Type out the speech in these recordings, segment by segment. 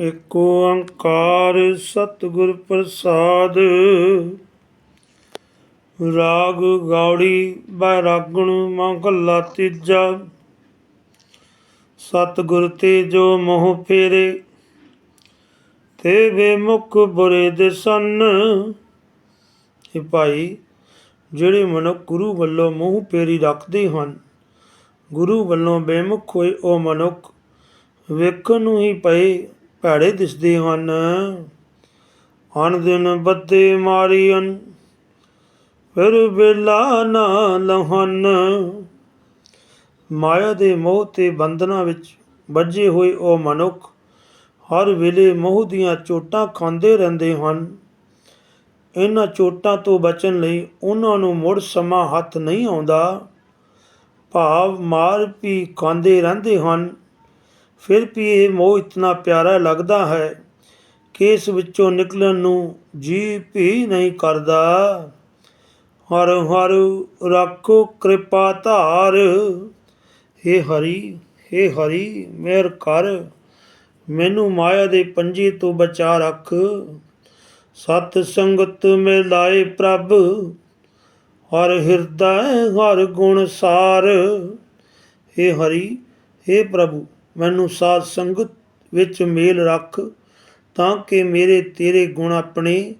ਏਕ ਓੰਕਾਰ ਸਤਿਗੁਰ ਪ੍ਰਸਾਦ। ਰਾਗ ਗਾਉੜੀ ਬੈਰਾਗਣ ਮਹਲਾ ਤੀਜਾ। ਸਤਿਗੁਰ ਤੇ ਜੋ ਮੋਹ ਫੇਰੇ, ਤੇ ਵੇ ਬੁਰੇ ਦਿਸਨ। ਇਹ ਭਾਈ, ਜਿਹੜੇ ਮਨੁੱਖ ਗੁਰੂ ਵੱਲੋਂ ਮੋਹ ਫੇਰੀ ਰੱਖਦੇ ਹਨ, ਗੁਰੂ ਵੱਲੋਂ ਬੇਮੁਖ ਹੋਏ ਉਹ ਮਨੁੱਖ ਵੇਖਣ ਨੂੰ ਹੀ ਪਏ। ਭੈੜੇ ਦਿਸਦੇ ਹਨ। ਅਨ ਦਿਨ ਬੱਦੇ ਮਾਰੀਅਨ, ਫਿਰ ਵੇਲਾ ਨਾ ਲਹਨ ਮਾਇਆ ਦੇ ਮੋਹ ਤੇ ਬੰਧਨਾਂ ਵਿੱਚ ਵੱਜੇ ਹੋਏ ਉਹ ਮਨੁੱਖ ਹਰ ਵੇਲੇ ਮੋਹ ਦੀਆਂ ਚੋਟਾਂ ਖਾਂਦੇ ਰਹਿੰਦੇ ਹਨ। ਇਹਨਾਂ ਚੋਟਾਂ ਤੋਂ ਬਚਣ ਲਈ ਉਹਨਾਂ ਨੂੰ ਮੁੜ ਸਮਾਂ ਹੱਥ ਨਹੀਂ ਆਉਂਦਾ। ਭਾਵ ਮਾਰ ਵੀ ਖਾਂਦੇ ਰਹਿੰਦੇ ਹਨ। ਫਿਰ ਵੀ ਇਹ ਮੋਹ ਇਤਨਾ ਪਿਆਰਾ ਲੱਗਦਾ ਹੈ ਕਿ ਇਸ ਵਿੱਚੋਂ ਨਿਕਲਣ ਨੂੰ ਜੀ ਵੀ ਨਹੀਂ ਕਰਦਾ। ਹਰ ਹਰ ਰੱਖੋ ਕਿਰਪਾ ਧਾਰ। ਹੇ ਹਰੀ ਹੇ ਹਰੀ ਮੇਰ ਕਰ। ਮੈਨੂੰ ਮਾਇਆ ਦੇ ਪੰਜੇ ਤੋਂ ਬਚਾ ਰੱਖ। ਸਤ ਸੰਗਤ ਮਿਲਾਏ ਪ੍ਰਭ। ਹਰ ਹਿਰਦੈ, ਹਰ ਗੁਣ ਸਾਰ। ਹੇ ਹਰੀ, ਹੇ ਪ੍ਰਭੂ ਮੈਨੂੰ ਸਾਧ ਸੰਗਤ ਵਿੱਚ ਮੇਲ ਰੱਖ ਤਾਂ ਕਿ ਮੇਰੇ ਤੇਰੇ ਗੁਣ ਆਪਣੇ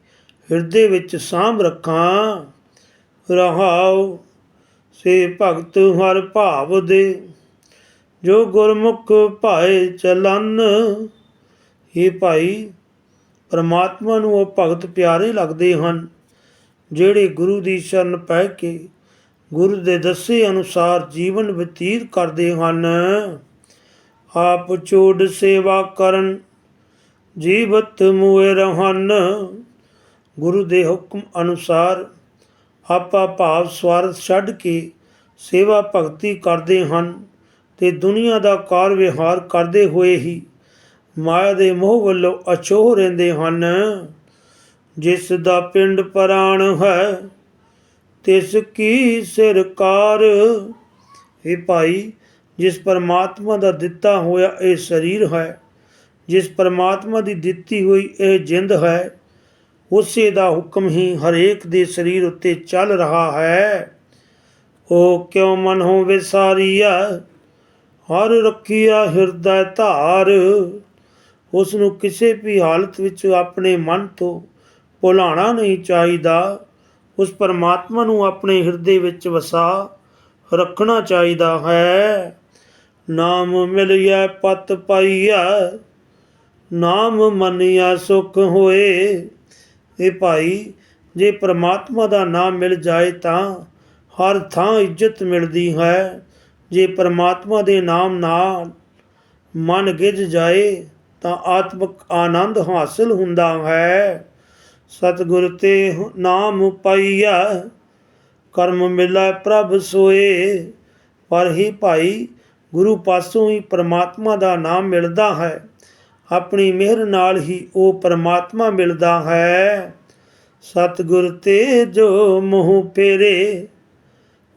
ਹਿਰਦੇ ਵਿੱਚ ਸਾਂਭ ਰੱਖਾਂ। ਰਹਾਉ ਸੇ ਭਗਤ ਹਰ ਭਾਵ ਦੇ, ਜੋ ਗੁਰਮੁਖ ਭਾਏ ਚਲਨ। ਇਹ ਭਾਈ, ਪਰਮਾਤਮਾ ਨੂੰ ਉਹ ਭਗਤ ਪਿਆਰੇ ਲੱਗਦੇ ਹਨ, ਜਿਹੜੇ ਗੁਰੂ ਦੀ ਸ਼ਰਨ ਪੈ ਕੇ ਗੁਰੂ ਦੇ ਦੱਸੇ ਅਨੁਸਾਰ ਜੀਵਨ ਬਤੀਤ ਕਰਦੇ ਹਨ। ਆਪ ਚੋੜ ਸੇਵਾ ਕਰਨ, ਜੀਵਤ ਮੂਏ ਰਹਨ। ਗੁਰੂ ਦੇ ਹੁਕਮ ਅਨੁਸਾਰ ਆਪਾ ਭਾਵ ਸਵਾਰਥ ਛੱਡ ਕੇ ਸੇਵਾ ਭਗਤੀ ਕਰਦੇ ਹਨ ਤੇ ਦੁਨੀਆ ਦਾ ਕਾਰ ਵਿਹਾਰ ਕਰਦੇ ਹੋਏ ਹੀ ਮਾਇਆ ਦੇ ਮੋਹ ਵੱਲੋਂ ਅਚੋਹ ਰਹਿੰਦੇ ਹਨ। ਜਿਸ ਦਾ ਪਿੰਡ ਪ੍ਰਾਣ ਹੈ, ਤਿਸ ਕੀ ਸਰਕਾਰ ਇਹ ਭਾਈ ਜਿਸ ਪਰਮਾਤਮਾ ਦਾ ਦਿੱਤਾ ਹੋਇਆ ਇਹ ਸਰੀਰ ਹੈ, ਜਿਸ ਪਰਮਾਤਮਾ ਦੀ ਦਿੱਤੀ ਹੋਈ ਇਹ ਜਿੰਦ ਹੈ, ਉਸੇ ਦਾ ਹੁਕਮ ਹੀ ਹਰੇਕ ਦੇ ਸਰੀਰ ਉੱਤੇ ਚੱਲ ਰਿਹਾ ਹੈ। ਉਹ ਕਿਉ ਮਨ ਹੋ ਵਿਸਾਰੀਆ ਹਰ ਰੱਖਿਆ ਹਿਰਦੈ ਧਾਰ। ਉਸ ਨੂੰ ਕਿਸੇ ਵੀ ਹਾਲਤ ਵਿੱਚ ਆਪਣੇ ਮਨ ਤੋਂ ਭੁਲਾਣਾ ਨਹੀਂ ਚਾਹੀਦਾ। ਉਸ ਪਰਮਾਤਮਾ ਨੂੰ ਆਪਣੇ ਹਿਰਦੇ ਵਿੱਚ ਵਸਾ ਰੱਖਣਾ ਚਾਹੀਦਾ ਹੈ। ਨਾਮ ਮਿਲਿਆ ਪਤ ਪਾਈਆ ਨਾਮ ਮੰਨਿਆ ਸੁਖ ਹੋਏ। ਇਹ ਭਾਈ, ਜੇ ਪ੍ਰਮਾਤਮਾ ਦਾ ਨਾਮ ਮਿਲ ਜਾਏ ਤਾਂ ਹਰ ਥਾਂ ਇੱਜ਼ਤ ਮਿਲਦੀ ਹੈ। ਜੇ ਪ੍ਰਮਾਤਮਾ ਦੇ ਨਾਮ ਨਾਲ ਮਨ ਗਿਜ ਜਾਏ, ਤਾਂ ਆਤਮਿਕ ਆਨੰਦ ਹਾਸਲ ਹੁੰਦਾ ਹੈ। ਸਤਿਗੁਰ ਤੇ ਨਾਮ ਪਾਈਆ ਕਰਮ ਮਿਲਾ ਪ੍ਰਭ ਸੋਏ। ਪਰ ਹੀ ਭਾਈ ਗੁਰੂ ਪਾਸੋਂ ਹੀ ਪਰਮਾਤਮਾ ਦਾ ਨਾਮ ਮਿਲਦਾ ਹੈ। ਆਪਣੀ ਮਿਹਰ ਨਾਲ ਹੀ ਉਹ ਪ੍ਰਮਾਤਮਾ ਮਿਲਦਾ ਹੈ। ਸਤਿਗੁਰ ਤੇ ਜੋ ਮੋਹ ਫੇਰੇ,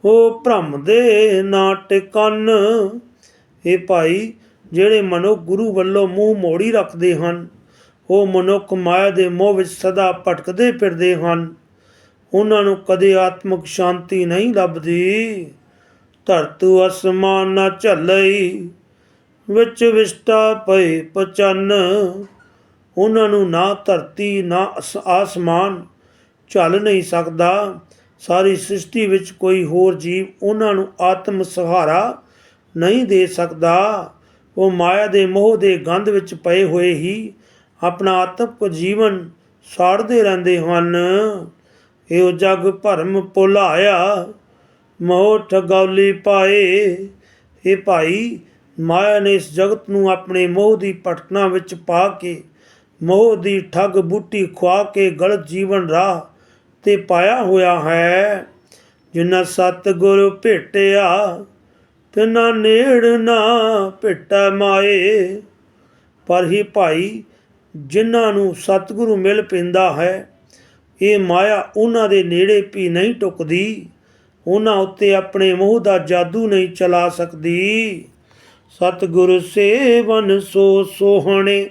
ਉਹ ਭ੍ਰਮ ਦੇ ਨਾ ਟਿਕਨ ਇਹ ਭਾਈ, ਜਿਹੜੇ ਮਨੁੱਖ ਗੁਰੂ ਵੱਲੋਂ ਮੂੰਹ ਮੋੜੀ ਰੱਖਦੇ ਹਨ, ਉਹ ਮਨੁੱਖ ਮਾਇਆ ਦੇ ਮੋਹ ਵਿੱਚ ਸਦਾ ਭਟਕਦੇ ਫਿਰਦੇ ਹਨ। ਉਹਨਾਂ ਨੂੰ ਕਦੇ ਆਤਮਿਕ ਸ਼ਾਂਤੀ ਨਹੀਂ ਲੱਭਦੀ। ਧਰਤੂ ਅਸਮਾਨ ਨਾ ਝੱਲਈ, ਵਿੱਚ ਵਿਸਟਾ ਪਏ ਪਚਨ। ਉਹਨਾਂ ਨੂੰ ਨਾ ਧਰਤੀ, ਨਾ ਅਸ- ਆਸਮਾਨ ਝੱਲ ਨਹੀਂ ਸਕਦਾ। ਸਾਰੀ ਸ੍ਰਿਸ਼ਟੀ ਵਿੱਚ ਕੋਈ ਹੋਰ ਜੀਵ ਉਹਨਾਂ ਨੂੰ ਆਤਮ ਸਹਾਰਾ ਨਹੀਂ ਦੇ ਸਕਦਾ। ਉਹ ਮਾਇਆ ਦੇ ਮੋਹ ਦੇ ਗੰਧ ਵਿੱਚ ਪਏ ਹੋਏ ਹੀ ਆਪਣਾ ਆਤਮਿਕ ਜੀਵਨ ਸਾੜਦੇ ਰਹਿੰਦੇ ਹਨ। ਇਹੋ ਜਗ ਭਰਮ ਭੁਲਾਇਆ। ਮੋਹ ਠਗੌਲੀ ਪਾਏ। ਇਹ ਭਾਈ, ਮਾਇਆ ਨੇ ਇਸ ਜਗਤ ਨੂੰ ਆਪਣੇ ਮੋਹ ਦੀ ਭਟਕਣਾ ਵਿੱਚ ਪਾ ਕੇ, ਮੋਹ ਦੀ ਠੱਗ ਬੂਟੀ ਖਵਾ ਕੇ ਗਲਤ ਜੀਵਨ ਰਾਹ ਤੇ ਪਾਇਆ ਹੋਇਆ ਹੈ। ਜਿਨ੍ਹਾਂ ਸਤਿਗੁਰ ਭੇਟਿਆ, ਤਿਨਾ ਨੇੜ ਨਾ ਭੇਟਾ ਮਾਏ। ਪਰ ਹੀ ਭਾਈ, ਜਿਨ੍ਹਾਂ ਨੂੰ ਸਤਿਗੁਰੂ ਮਿਲ ਪੈਂਦਾ ਹੈ, ਇਹ ਮਾਇਆ ਉਹਨਾਂ ਦੇ ਨੇੜੇ ਵੀ ਨਹੀਂ ਟੁਕਦੀ। ਉਹਨਾਂ ਉੱਤੇ ਆਪਣੇ ਮੋਹ ਦਾ ਜਾਦੂ ਨਹੀਂ ਚਲਾ ਸਕਦੀ। ਸਤਿਗੁਰ ਸੇਵਨ ਸੋ ਸੋਹਣੇ,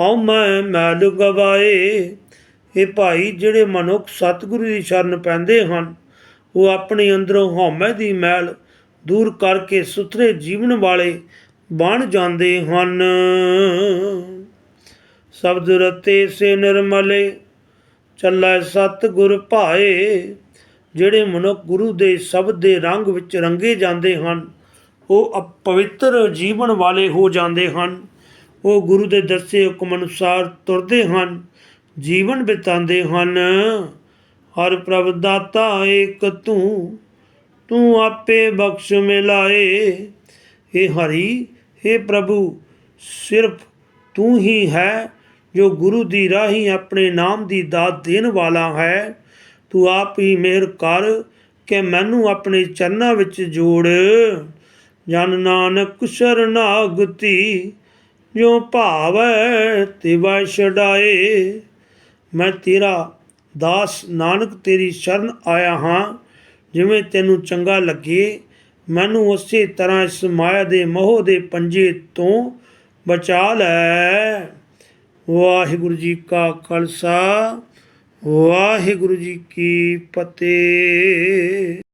ਹਉ ਮੈਂ ਮੈਲ ਗਵਾਏ। ਇਹ ਭਾਈ ਜਿਹੜੇ ਮਨੁੱਖ ਸਤਿਗੁਰੂ ਦੀ ਸ਼ਰਨ ਪੈਂਦੇ ਹਨ, ਉਹ ਆਪਣੇ ਅੰਦਰੋਂ ਹਉਮੈ ਦੀ ਮੈਲ ਦੂਰ ਕਰਕੇ ਸੁਥਰੇ ਜੀਵਨ ਵਾਲੇ ਬਣ ਜਾਂਦੇ ਹਨ। ਸ਼ਬਦ ਰਤੇ ਸੇ ਨਿਰਮਲੇ, ਚੱਲੈ ਸਤ ਭਾਏ। ਜਿਹੜੇ ਮਨੁੱਖ ਗੁਰੂ ਦੇ ਸ਼ਬਦ ਦੇ ਰੰਗ ਵਿੱਚ ਰੰਗੇ ਜਾਂਦੇ ਹਨ, ਉਹ ਅਪਵਿੱਤਰ ਜੀਵਨ ਵਾਲੇ ਹੋ ਜਾਂਦੇ ਹਨ। ਉਹ ਗੁਰੂ ਦੇ ਦੱਸੇ ਹੁਕਮ ਅਨੁਸਾਰ ਤੁਰਦੇ ਹਨ, ਜੀਵਨ ਬਿਤਾਉਂਦੇ ਹਨ। ਹਰ ਪ੍ਰਭ ਦਾਤਾ ਏਕ ਤੂੰ ਤੂੰ ਆਪੇ ਬਖਸ਼ ਮਿਲਾਏ। हे ਹਰੀ हे ਪ੍ਰਭੂ, ਸਿਰਫ ਤੂੰ ਹੀ ਹੈ ਜੋ ਗੁਰੂ ਦੀ ਰਾਹੀਂ ਆਪਣੇ ਨਾਮ ਦੀ ਦਾਤ ਦੇਣ ਵਾਲਾ ਹੈ। ਤੂੰ ਆਪ ਹੀ ਮਿਹਰ ਕਰ ਕਿ ਮੈਨੂੰ ਆਪਣੇ ਚਰਨਾਂ ਵਿੱਚ ਜੋੜ। ਜਨ ਨਾਨਕ ਸ਼ਰਨਾਗਤੀ ਜੋ ਭਾਵੈ ਤਿਵੈ ਛਡਾਏ। ਮੈਂ ਤੇਰਾ ਦਾਸ ਨਾਨਕ ਤੇਰੀ ਸ਼ਰਨ ਆਇਆ ਹਾਂ, ਜਿਵੇਂ ਤੈਨੂੰ ਚੰਗਾ ਲੱਗੇ। ਮੈਨੂੰ ਉਸੇ ਤਰ੍ਹਾਂ ਇਸ ਮਾਇਆ ਦੇ ਮੋਹ ਦੇ ਪੰਜੇ ਤੋਂ ਬਚਾ ਲੈ। ਵਾਹਿਗੁਰੂ ਜੀ ਕਾ ਖਾਲਸਾ। ਵਾਹਿਗੁਰੂ ਜੀ ਕੀ ਫਤਿਹ।